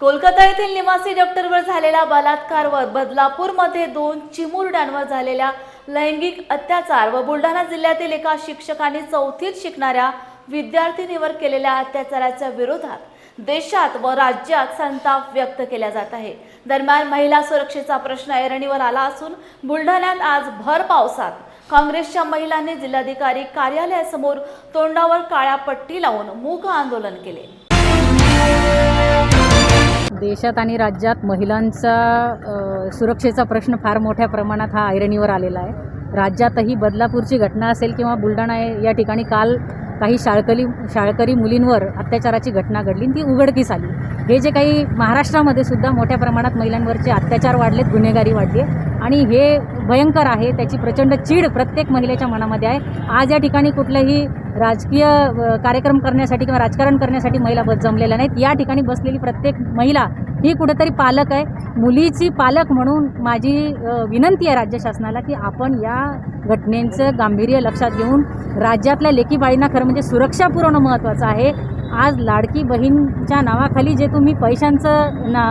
कोलकाता येथील निवासी डॉक्टरवर झालेला बलात्कारवर बदलापूरमध्ये दोन चिमुरड्यांवर झालेल्या लैंगिक अत्याचार व बुलढाणा जिल्ह्यातील एका शिक्षकाने चौथीत शिकणाऱ्या विद्यार्थिनीवर केलेल्या अत्याचाराच्या विरोधात देशात व राज्यात संताप व्यक्त केला जात आहे. दरम्यान महिला सुरक्षेचा प्रश्न ऐरणीवर आला असून बुलढाण्यात आज भर पावसात काँग्रेसच्या महिलांनी जिल्हाधिकारी कार्यालयासमोर तोंडावर काळ्या पट्टी लावून मूक आंदोलन केले. देशात आणि राज्यात महिलांचा सुरक्षेचा प्रश्न फार मोठ्या प्रमाणात हा ऐरणीवर आलेला आहे. राज्यातही बदलापूरची घटना असेल किंवा बुलढाणा या- ठिकाणी काल काही शाळकरी शाळकरी मुलींवर अत्याचाराची घटना घडली आणि ती उघडकीस आली. हे जे काही महाराष्ट्रामध्ये सुद्धा मोठ्या प्रमाणात महिलांवरचे अत्याचार वाढलेत गुन्हेगारी वाढली आहे आणि हे भयंकर आहे त्याची प्रचंड चीड प्रत्येक महिलेच्या मनामध्ये आहे. आज या ठिकाणी कुठलंही राजकीय कार्यक्रम करण्यासाठी किंवा राजकारण करण्यासाठी महिला बस जमलेल्या नाहीत. या ठिकाणी बसलेली प्रत्येक महिला ही कुठेतरी पालक आहे. मुलीची पालक म्हणून माझी विनंती आहे राज्य शासनाला की आपण या घटनेचं गांभीर्य लक्षात घेऊन राज्यातल्या लेखी बाळींना खरं म्हणजे सुरक्षा पुरवणं महत्त्वाचं आहे. आज लाडकी बहीणच्या नावाखाली जे तुम्ही पैशांचं ना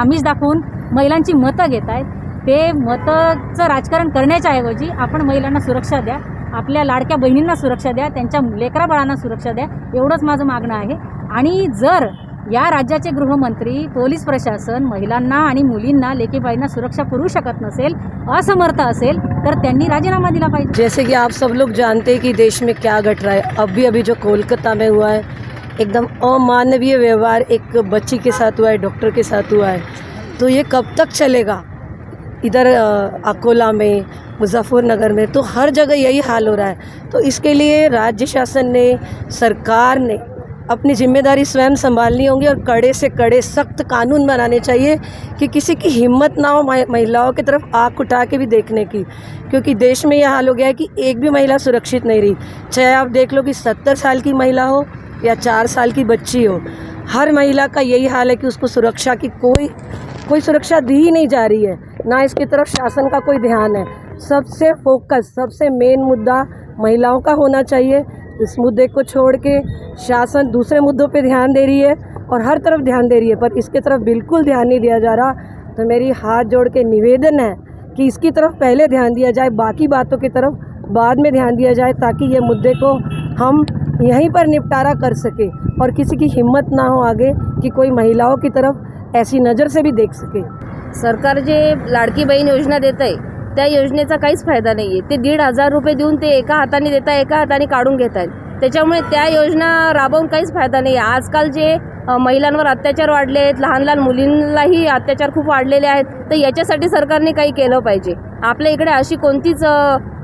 आमिष दाखवून महिलांची मतं घेत आहेत ते मताचं राजकारण करण्याच्या ऐवजी आपण महिलांना सुरक्षा द्या आपल्या लाडक्या बहिणींना सुरक्षा द्या त्यांच्या लेकराबाळांना सुरक्षा द्या एवढंच माझं मागणं आहे. आणि जर या राज्याचे गृहमंत्री पोलीस प्रशासन महिलांना आणि मुलींना लेकीबाईंना सुरक्षा पुरवू शकत नसेल असमर्थ असेल तर त्यांनी राजीनामा दिला पाहिजे. जैसे कि आप सब लोग जानते हैं कि देश में क्या घट रहा है। अभी अभी जो कोलकाता में हुआ है एकदम अमानवीय व्यवहार एक बच्ची के साथ हुआ है डॉक्टर के साथ हुआ है। तो ये कब तक चलेगा? इधर अकोला में, मुजफ्फरनगर में तो हर जगह यही हाल हो रहा है। तो इसके लिए राज्य शासन ने, सरकार ने अपनी ज़िम्मेदारी स्वयं संभालनी होगी और कड़े से कड़े सख्त कानून बनाने चाहिए कि किसी की हिम्मत ना हो महिलाओं की तरफ़ आँख उठा के भी देखने की। क्योंकि देश में यह हाल हो गया है कि एक भी महिला सुरक्षित नहीं रही। चाहे आप देख लो कि सत्तर साल की महिला हो या चार साल की बच्ची हो, हर महिला का यही हाल है कि उसको सुरक्षा की कोई कोई सुरक्षा दी ही नहीं जा रही है। ना इसकी तरफ़ शासन का कोई ध्यान है। सबसे फोकस सबसे मेन मुद्दा महिलाओं का होना चाहिए। इस मुद्दे को छोड़ के शासन दूसरे मुद्दों पे ध्यान दे रही है और हर तरफ़ ध्यान दे रही है, पर इसके तरफ़ बिल्कुल ध्यान नहीं दिया जा रहा। तो मेरी हाथ जोड़ के निवेदन है कि इसकी तरफ़ पहले ध्यान दिया जाए, बाकी बातों की तरफ़ बाद में ध्यान दिया जाए, ताकि ये मुद्दे को हम यहीं पर निपटारा कर सके और किसी की हिम्मत ना हो आगे कि कोई महिलाओं की तरफ़ ऐसी नज़र से भी देख सके। सरकार जे लाडकी बहीण योजना देत आहे त्या योजनेचा काहीच फायदा नाही आहे ते दीड हजार रुपये देऊन ते एका हाताने देत आहे एका हाताने काढून घेत आहेत त्याच्यामुळे त्या योजना राबवून काहीच फायदा नाही आहे आजकाल जे महिलांवर अत्याचार वाढले आहेत लहान लहान मुलींनाही अत्याचार खूप वाढलेले आहेत तर याच्यासाठी सरकारने काही केलं पाहिजे. आपल्या इकडे अशी कोणतीच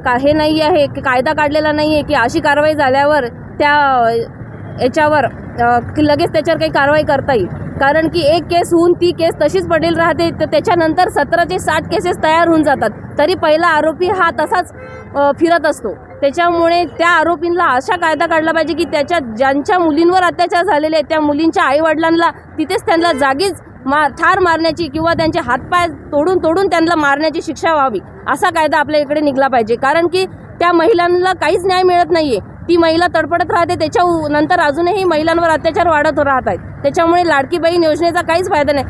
का हे नाही आहे की कायदा काढलेला नाही आहे की अशी कारवाई झाल्यावर त्या याच्यावर की लगेच त्याच्यावर काही कारवाई करता येईल. कारण की एक केस होऊन ती केस तशीच पडेल राहते तर त्याच्यानंतर सतराचे साठ केसेस तयार होऊन जातात. तरी पहिला आरोपी हा तसाच फिरत असतो. त्याच्यामुळे त्या आरोपींना अशा कायदा काढला पाहिजे की त्याच्या ज्यांच्या मुलींवर अत्याचार झालेले आहेत त्या मुलींच्या आईवडिलांना तिथेच त्यांना जागीच मार ठार मारण्याची किंवा त्यांचे हातपाय तोडून तोडून त्यांना मारण्याची शिक्षा व्हावी असा कायदा आपल्या इकडे निघला पाहिजे. कारण की त्या महिलांना काहीच न्याय मिळत नाही आहे ती महिला तडपडत राहते त्याच्या नंतर अजूनही महिलांवर अत्याचार वाढत राहत आहेत. त्याच्यामुळे लाडकी बहीण योजनेचा काहीच फायदा नाही.